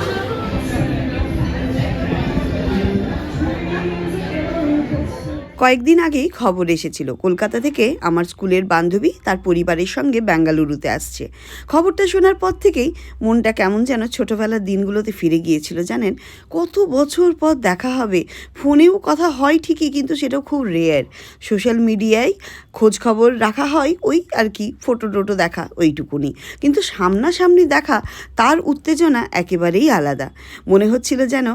Thank you. কয়েকদিন আগেই খবর এসেছিল। কলকাতা থেকে আমার স্কুলের বান্ধবী তার পরিবারের সঙ্গে বেঙ্গালুরুতে আসছে। খবরটা শোনার পর থেকেই মনটা কেমন যেন ছোটোবেলার দিনগুলোতে ফিরে গিয়েছিল, জানেন? কত বছর পর দেখা হবে, ফোনেও কথা হয় ঠিকই কিন্তু সেটাও খুব রেয়ার সোশ্যাল মিডিয়ায় খোঁজ খবর রাখা হয়, ওই আর কি ফটো টোটো দেখা, ওইটুকুনি। কিন্তু সামনাসামনি দেখা, তার উত্তেজনা একেবারেই আলাদা। মনে হচ্ছিল যেন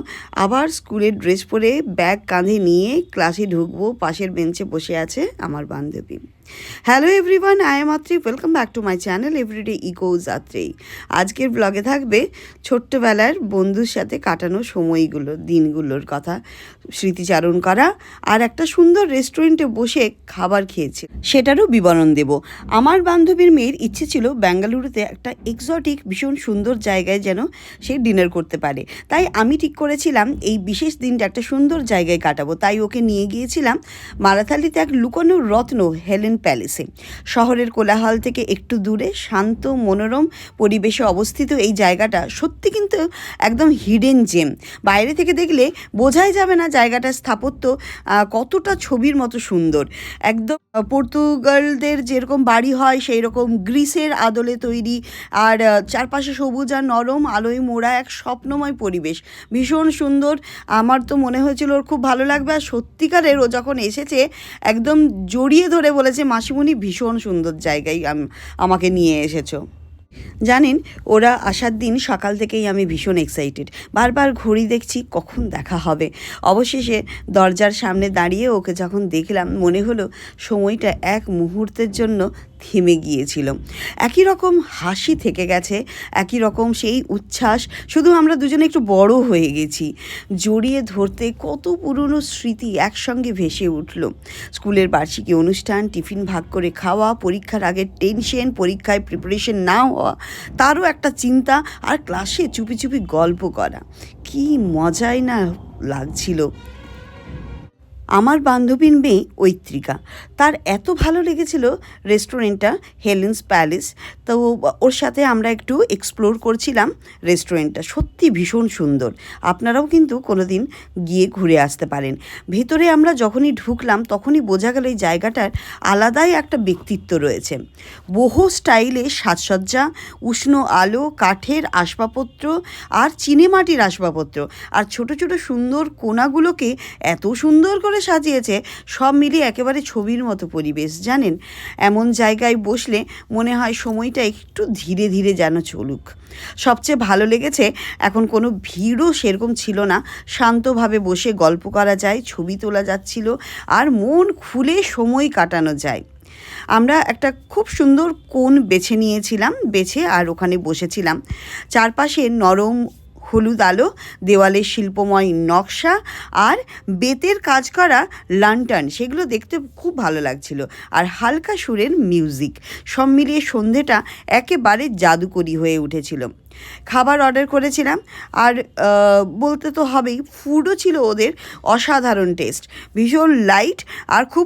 আবার স্কুলের ড্রেস পরে ব্যাগ কাঁধে নিয়ে ক্লাসে ঢুকবো পাশের বেঞ্চে বসে আছে আমার বান্ধবী। Hello everyone I am Atri welcome back to my channel everyday echoes Atreyi আজকের ব্লগে থাকবে ছোট্টবেলার বন্ধুর সাথে কাটানো সময়গুলো, দিনগুলোর কথা, স্মৃতিচারণ করা আর একটা সুন্দর রেস্টুরেন্টে বসে খাবার খেয়েছে। সেটারও বিবরণ দেব। আমার বান্ধবীর মেয়ের ইচ্ছে ছিল বেঙ্গালুরুতে একটা এক্সটিক ভীষণ সুন্দর জায়গায় যেন সে ডিনার করতে পারে। তাই আমি ঠিক করেছিলাম এই বিশেষ দিনটা একটা সুন্দর জায়গায় কাটাবো। তাই ওকে নিয়ে গিয়েছিলাম মারাথালিতে এক লুকোনো রত্ন হেলেন প্যালেসে শহরের কোলাহল থেকে একটু দূরে, শান্ত, মনোরম পরিবেশে অবস্থিত এই জায়গাটা সত্যি কিন্তু একদম হিডেন জেম বাইরে থেকে দেখলে বোঝাই যাবে না জায়গাটার স্থাপত্য কতটা ছবির মতো সুন্দর। একদম পর্তুগালদের যেরকম বাড়ি হয় সেই রকম গ্রিসের আদলে তৈরি। আর চারপাশে সবুজ আর নরম, আলোয় মোড়া এক স্বপ্নময় পরিবেশ। ভীষণ সুন্দর। আমার তো মনে হয়েছিল ওর খুব ভালো লাগবে। আর সত্যিকারের ও যখন এসেছে, একদম জড়িয়ে ধরে বলেছে, মাসিমণি, ভীষণ সুন্দর জায়গায় আম- আমাকে নিয়ে এসেছ। জানেন, ওরা আসার দিন সকাল থেকেই আমি ভীষণ এক্সাইটেড বারবার ঘড়ি দেখছি, কখন দেখা হবে? অবশেষে দরজার সামনে দাঁড়িয়ে ওকে যখন দেখলাম, মনে হলো সময়টা এক মুহূর্তের জন্য থেমে গিয়েছিল। একই রকম হাসি থেকে গেছে, একই রকম সেই উচ্ছ্বাস, শুধু আমরা দুজনে একটু বড় হয়ে গেছি। জড়িয়ে ধরতে কত পুরনো স্মৃতি একসঙ্গে ভেসে উঠল। স্কুলের বার্ষিকী অনুষ্ঠান, টিফিন ভাগ করে খাওয়া, পরীক্ষার আগের টেনশন, পরীক্ষায় প্রিপারেশন না হওয়া, তারও একটা চিন্তা, আর ক্লাসে চুপি চুপি গল্প করা। কি মজাই না লাগছিল। আমার বান্ধবীর মেয়ে ঐত্রিকা। তার এত ভালো লেগেছিল রেস্টুরেন্টটা, হেলেন্স প্যালেস। তো ওর সাথে আমরা একটু এক্সপ্লোর করছিলাম রেস্টুরেন্টটা। সত্যি ভীষণ সুন্দর। আপনারাও কিন্তু কোনো দিন গিয়ে ঘুরে আসতে পারেন। ভেতরে আমরা যখনই ঢুকলাম, তখনই বোঝা গেল এই জায়গাটার আলাদাই একটা ব্যক্তিত্ব রয়েছে। বহু স্টাইলে সাজসজ্জা, উষ্ণ আলো, কাঠের আসবাবপত্র আর চিনেমাটির আসবাবপত্র। আর ছোট ছোট সুন্দর কোনাগুলোকে এত সুন্দর করে সাজিয়েছে, সব মিলিয়ে একেবারে ছবির মতো পরিবেশ, জানেন? এমন জায়গায় বসলে মনে হয় সময়টা একটু ধীরে ধীরে যেন চলুক। সবচেয়ে ভালো লেগেছে, এখন কোনো ভিড়ও সেরকম ছিল না। শান্তভাবে বসে গল্প করা যায়, ছবি তোলা যাচ্ছিল, আর মন খুলে সময় কাটানো যায়। আমরা একটা খুব সুন্দর কোণ বেছে নিয়েছিলাম, বেছে আর ওখানে বসেছিলাম। চারপাশে নরম হলুদ আলো দেওয়ালে শিল্পময় নকশা আর বেতের কাজ করা লান্টার্ন সেগুলো দেখতে খুব ভালো লাগছিল। আর হালকা সুরের মিউজিক সব মিলিয়ে সন্ধেটা একেবারে জাদুকরি হয়ে উঠেছিল। খাবার অর্ডার করেছিলাম, আর বলতে তো হবেই ফুডও ছিল ওদের অসাধারণ টেস্ট ভীষণ লাইট আর খুব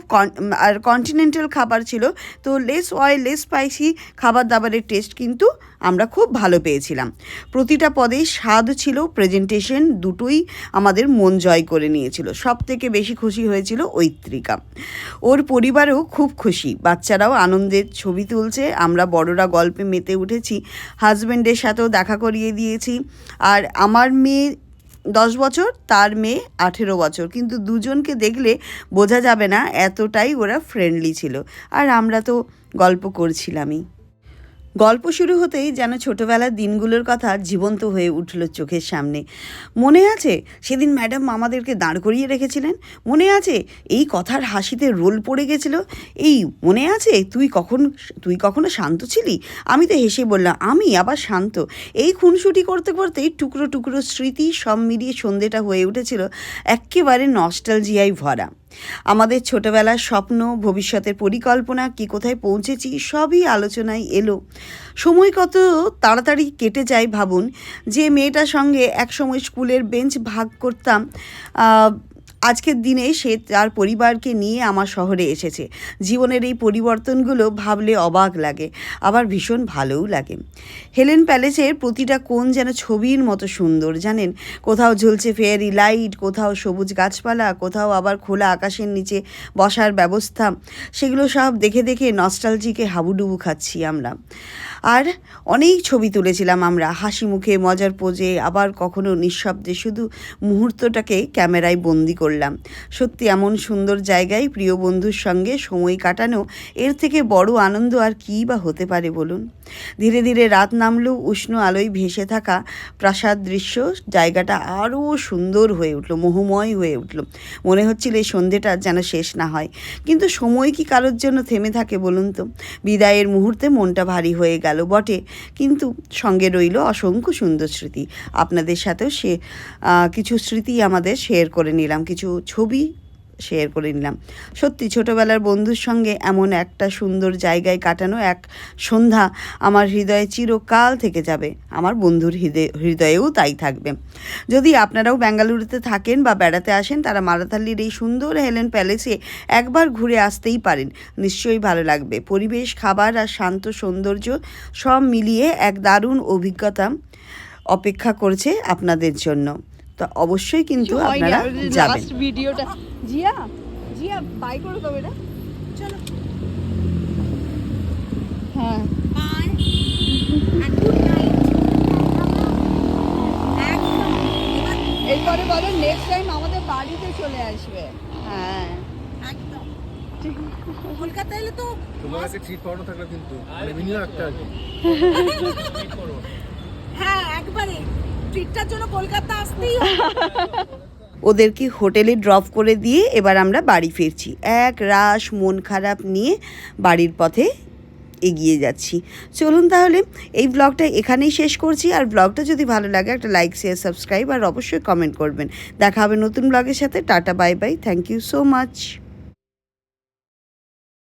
আর কন্টিনেন্টাল খাবার ছিল। তো লেস অয়েল লেস স্পাইসি খাবার দাবারের টেস্ট কিন্তু আমরা খুব ভালো পেয়েছিলাম। প্রতিটা পদে স্বাদ ছিল প্রেজেন্টেশন দুটোই আমাদের মন জয় করে নিয়েছিল। সব থেকে বেশি খুশি হয়েছিল ঐত্রিকা। ওর পরিবারও খুব খুশি। বাচ্চারাও আনন্দের ছবি তুলছে। আমরা বড়রা গল্পে মেতে উঠেছি। হাজব্যান্ডের সাথেও দেখা করিয়ে দিয়েছি। আর আমার মেয়ে দশ বছর, তার মেয়ে আঠেরো বছর। কিন্তু দুজনকে দেখলে বোঝা যাবে না, এতটাই ওরা ফ্রেন্ডলি ছিল। আর আমরা তো গল্প করছিলামই। গল্প শুরু হতেই যেন ছোটবেলার দিনগুলোর কথা জীবন্ত হয়ে উঠল চোখের সামনে। মনে আছে সেদিন ম্যাডাম আমাদেরকে দাঁড় করিয়ে রেখেছিলেন? মনে আছে এই কথার হাসিতে রোল পড়ে গেছিল? এই মনে আছে তুই কখন, তুই কখনো শান্ত ছিলি? আমি তো হেসে বললাম, আমি আবার শান্ত। এই খুনসুটি করতে করতেই টুকরো টুকরো স্মৃতি সব মিলিয়ে সন্ধেটা হয়ে উঠেছিল একেবারে নস্টালজিয়ায় ভরা। আমাদের ছোটবেলার স্বপ্ন, ভবিষ্যতের পরিকল্পনা, কি কোথায় পৌঁছেছি, সবই আলোচনায় এলো। সময় কত তাড়াতাড়ি কেটে যায় ভাবুন। যে মেয়েটার সঙ্গে একসময় স্কুলের বেঞ্চ ভাগ করতাম আজকের দিনে সে তার পরিবারকে নিয়ে আমার শহরে এসেছে। জীবনের এই পরিবর্তনগুলো ভাবলে অবাক লাগে, আবার ভীষণ ভালোও লাগে। হেলেন প্যালেসের প্রতিটা কোণ যেন ছবির মতো সুন্দর, জানেন? কোথাও ঝুলছে ফেয়ারি লাইট, কোথাও সবুজ গাছপালা, কোথাও আবার খোলা আকাশের নিচে বসার ব্যবস্থা। সেগুলো সব দেখে দেখে নস্টালজিকে হাবুডুবু খাচ্ছি আমরা। আর অনেক ছবি তুলেছিলাম আমরা, হাসি মুখে, মজার পোজে, আবার কখনো নিঃশব্দে শুধু মুহূর্তটাকে ক্যামেরায় বন্দি করলাম। সত্যি এমন সুন্দর জায়গায় প্রিয় বন্ধুর সঙ্গে সময় কাটানো, এর থেকে বড় আনন্দ আর কী বা হতে পারে বলুন? ধীরে ধীরে রাত নামলেও উষ্ণ আলোয় ভেসে থাকা প্রাসাদ দৃশ্য, জায়গাটা আরও সুন্দর হয়ে উঠল, মোহময় হয়ে উঠল। মনে হচ্ছিল এই সন্ধেটা যেন শেষ না হয়। কিন্তু সময় কি কারোর জন্য থেমে থাকে বলুন তো? বিদায়ের মুহূর্তে মনটা ভারী হয়ে গেল বটে, কিন্তু সঙ্গে রইল অসংখ্য সুন্দর স্মৃতি। আপনাদের সাথেও সে কিছু স্মৃতি আমাদের শেয়ার করে নিলাম, কিছু ছবি শেয়ার করে নিলাম। সত্যি ছোটোবেলার বন্ধুর সঙ্গে এমন একটা সুন্দর জায়গায় কাটানো এক সন্ধ্যা আমার হৃদয়ে চিরকাল থেকে যাবে। আমার বন্ধুর হৃদয়, হৃদয়েও তাই থাকবে। যদি আপনারাও বেঙ্গালুরুতে থাকেন বা বেড়াতে আসেন, তারা মারাথাল্লির এই সুন্দর হেলেন প্যালেসে একবার ঘুরে আসতেই পারেন। নিশ্চয়ই ভালো লাগবে। পরিবেশ, খাবার আর শান্ত সৌন্দর্য সব মিলিয়ে এক দারুণ অভিজ্ঞতা অপেক্ষা করছে আপনাদের জন্য। তো অবশ্যই কিন্তু আপনারা যাবেন। ভিডিওটা জিয়া জিয়া বাই করে দেবে এটা। চলো। হ্যাঁ। এরপরে বলো নেক্সট টাইম আমাদের বাড়িতে চলে আসবে। হ্যাঁ। একদম কলকাতা এলে তো তোমার কাছে ট্রিট করানো থাকলে কিন্তু মানে মিনিমাম একটা হ্যাঁ একবারে। ট্রিটটার জন্য কলকাতা আসতেই ওদেরকে হোটেলে ড্রপ করে দিয়ে এবার আমরা বাড়ি ফিরছি। এক রাশ মন খারাপ নিয়ে বাড়ির পথে এগিয়ে যাচ্ছি। চলুন তাহলে এই ব্লগটা এখানেই শেষ করছি। আর ব্লগটা যদি ভালো লাগে, একটা লাইক শেয়ার সাবস্ক্রাইব আর অবশ্যই কমেন্ট করবেন। দেখা হবে নতুন ব্লগের সাথে। Tata bye bye thank you so much